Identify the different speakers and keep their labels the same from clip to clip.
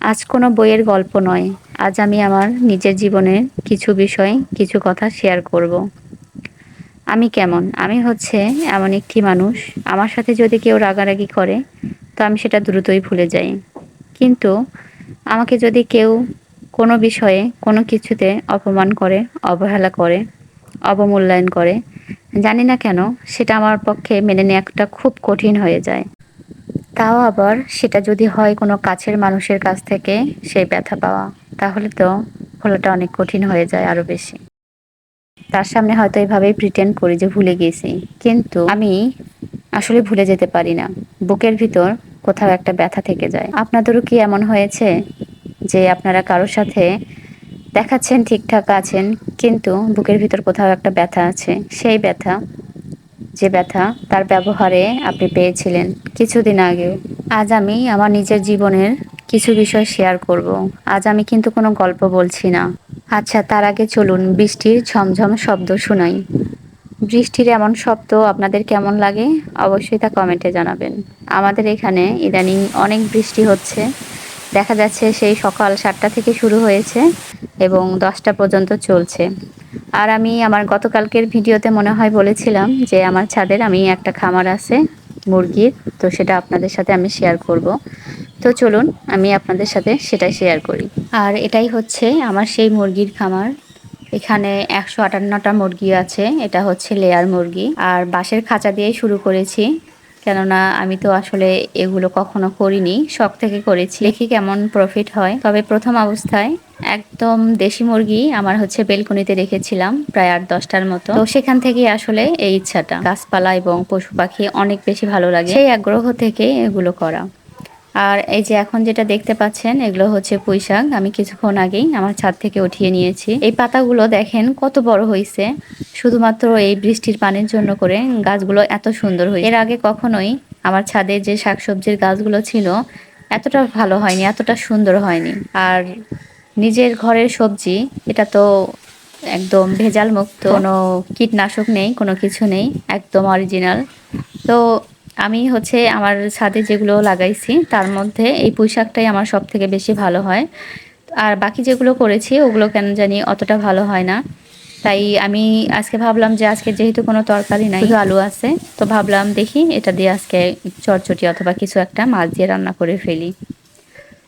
Speaker 1: আজ কোনো বইয়ের গল্প নয়। আজ আমি আমার নিজের জীবনের কিছু বিষয়, কিছু কথা শেয়ার করব। আমি কেমন? আমি হচ্ছে এমন একটি মানুষ। আমার সাথে যদি কেউ রাগারাগি করে, তো আমি সেটা দ্রুতই ভুলে যাই। কিন্তু আমাকে যদি কেউ কোনো বিষয়ে কোনো কিছুতে অপমান করে, অবহেলা করে, অবমূল্যায়ন করে, জানি না কেন, সেটা আমার পক্ষে মেনে নেওয়াটা খুব কঠিন হয়ে যায়। তাও আবার সেটা যদি হয় কোনো কাছের মানুষের কাছ থেকে সেই ব্যথা পাওয়া, তাহলে তো ভোলাটা অনেক কঠিন হয়ে যায় আরও বেশি। তার সামনে হয়তো এভাবেই প্রিটেন্ড করি যে ভুলে গেছি। কিন্তু আমি আসলে ভুলে যেতে পারি না। বুকের ভিতর কোথাও একটা ব্যথা থেকে যায়। আপনাদেরও কি এমন হয়েছে যে আপনারা কারোর সাথে দেখাচ্ছেন, ঠিকঠাক আছেন, কিন্তু বুকের ভিতর কোথাও একটা ব্যথা আছে? সেই ব্যথা যে ব্যথা তার ব্যবহারে আপনি পেয়েছিলেন কিছুদিন আগেও। আজ আমি আমার নিজের জীবনের কিছু বিষয় শেয়ার করব। আজ আমি কিন্তু কোনো গল্প বলছি না। আচ্ছা তার আগে চলুন বৃষ্টির ঝমঝম শব্দ শোনাই। বৃষ্টির এমন শব্দ আপনাদের কেমন লাগে অবশ্যই তা কমেন্টে জানাবেন। আমাদের এখানে ইদানিং অনেক বৃষ্টি হচ্ছে। দেখা যাচ্ছে সেই সকাল সাতটা থেকে শুরু হয়েছে এবং দশটা পর্যন্ত চলছে। আর আমি আমার গতকালকের ভিডিওতে মনে হয় বলেছিলাম যে আমার ছাদের আমি একটা খামার আছে মুরগির, তো সেটা আপনাদের সাথে আমি শেয়ার করব। তো চলুন আমি আপনাদের সাথে সেটাই শেয়ার করি। আর এটাই হচ্ছে আমার সেই মুরগির খামার। এখানে একশো আটান্নটা মুরগি আছে, এটা হচ্ছে লেয়ার মুরগি। আর বাঁশের খাঁচা দিয়েই শুরু করেছি। কেননা আমি তো আসলে এগুলো কখনো করিনি, শখ থেকে করেছি। দেখি কেমন প্রফিট হয়। তবে প্রথম অবস্থায় একদম দেশি মুরগি আমার হচ্ছে বেলকনিতে রেখেছিলাম প্রায় আট দশটার মতো। তো সেখান থেকে আসলে এই ইচ্ছাটা। গাছপালা এবং পশু পাখি অনেক বেশি ভালো লাগে। সেই আগ্রহ থেকে এগুলো করা। আর এই যে এখন যেটা দেখতে পাচ্ছেন, এগুলো হচ্ছে পুঁইশাক আমি কিছুক্ষণ আগেই আমার ছাদ থেকে উঠিয়ে নিয়েছি। এই পাতাগুলো দেখেন কত বড় হয়েছে শুধুমাত্র এই বৃষ্টির পানির জন্য করে গাছগুলো এত সুন্দর হয়েছে এর আগে কখনোই আমার ছাদে যে শাকসবজির গাছগুলো ছিল, এতটা ভালো হয়নি, এতটা সুন্দর হয়নি। আর নিজের ঘরের সবজি, এটা তো একদম ভেজাল মুক্ত। কোনো কীটনাশক নেই, কোনো কিছু নেই, একদম অরিজিনাল তো আমি হচ্ছে আমার ছাদে যেগুলো লাগাইছি, তার মধ্যে এই পুঁইশাকটাই আমার সব থেকে বেশি ভালো হয়। আর বাকি যেগুলো করেছি, ওগুলো কেন জানি অতটা ভালো হয় না। তাই আমি আজকে ভাবলাম যে আজকে যেহেতু কোনো তরকারি নাই আলু আছে, তো ভাবলাম দেখি এটা দিয়ে আজকে চটচটি অথবা কিছু একটা মাছ দিয়ে রান্না করে ফেলি।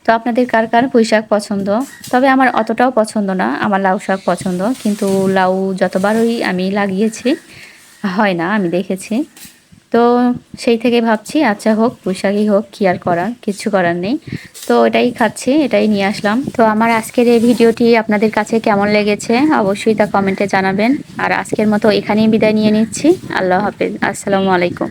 Speaker 1: তো আপনাদের কার কার পুঁই শাক পছন্দ? তবে আমার অতটাও পছন্দ না, আমার লাউ শাক পছন্দ, কিন্তু লাউ যতবারই আমি লাগিয়েছি, হয় না, আমি দেখেছি। তো সেই থেকে ভাবছি আচ্ছা হোক পোশাকই হোক, কি আর করার, কিছু করার নেই। তো এটাই খাচ্ছি, এটাই নিয়ে আসলাম। তো আমার আজকের এই ভিডিওটি আপনাদের কাছে কেমন লেগেছে অবশ্যই তা কমেন্টে জানাবেন। আর আজকের মতো এখানেই বিদায় নিয়ে নিচ্ছি। আল্লাহ হাফেজ। আসসালামু আলাইকুম।